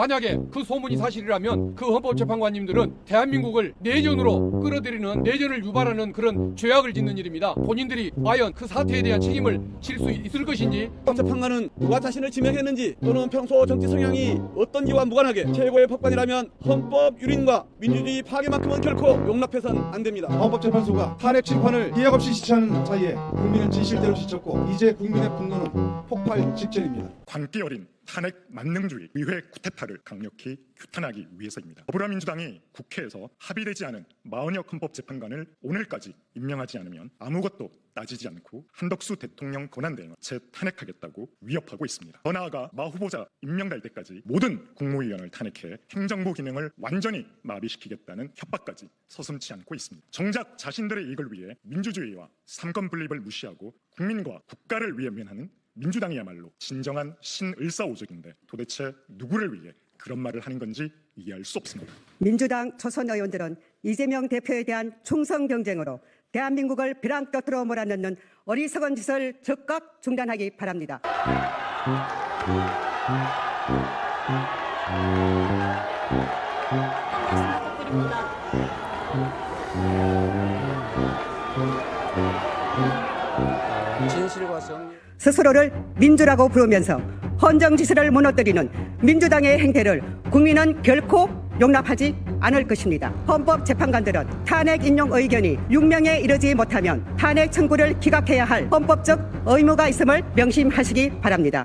만약에 그 소문이 사실이라면 그 헌법재판관님들은 대한민국을 내전으로 끌어들이는 내전을 유발하는 그런 죄악을 짓는 일입니다. 본인들이 과연 그 사태에 대한 책임을 질 수 있을 것인지. 헌재판관은 누가 자신을 지명했는지 또는 평소 정치 성향이 어떤지와 무관하게 최고의 법관이라면 헌법 유린과 민주주의 파괴만큼은 결코 용납해서는 안 됩니다. 헌법재판소가 탄핵 심판을 예약 없이 지시하는 사이에 국민은 진실대로 지쳤고 이제 국민의 분노는 폭발 직전입니다. 광기 어린 탄핵 만능주의 의회 쿠데타를 강력히 규탄하기 위해서입니다. 더불어민주당이 국회에서 합의되지 않은 마은혁 헌법 재판관을 오늘까지 임명하지 않으면 아무것도 따지지 않고 한덕수 대통령 권한대행을 재탄핵하겠다고 위협하고 있습니다. 더 나아가 마 후보자 임명될 때까지 모든 국무위원을 탄핵해 행정부 기능을 완전히 마비시키겠다는 협박까지 서슴지 않고 있습니다. 정작 자신들의 이익을 위해 민주주의와 삼권 분립을 무시하고 국민과 국가를 위해 면하는 민주당이야말로 진정한 신을사오적인데 도대체 누구를 위해 그런 말을 하는 건지 이해할 수 없습니다. 민주당 초선 의원들은 이재명 대표에 대한 총선 경쟁으로 대한민국을 벼랑 끝으로 몰아넣는 어리석은 짓을 즉각 중단하기 바랍니다. 스스로를 민주라고 부르면서 헌정 지수를 무너뜨리는 민주당의 행태를 국민은 결코 용납하지 않을 것입니다. 헌법재판관들은 탄핵 인용 의견이 6명에 이르지 못하면 탄핵 청구를 기각해야 할 헌법적 의무가 있음을 명심하시기 바랍니다.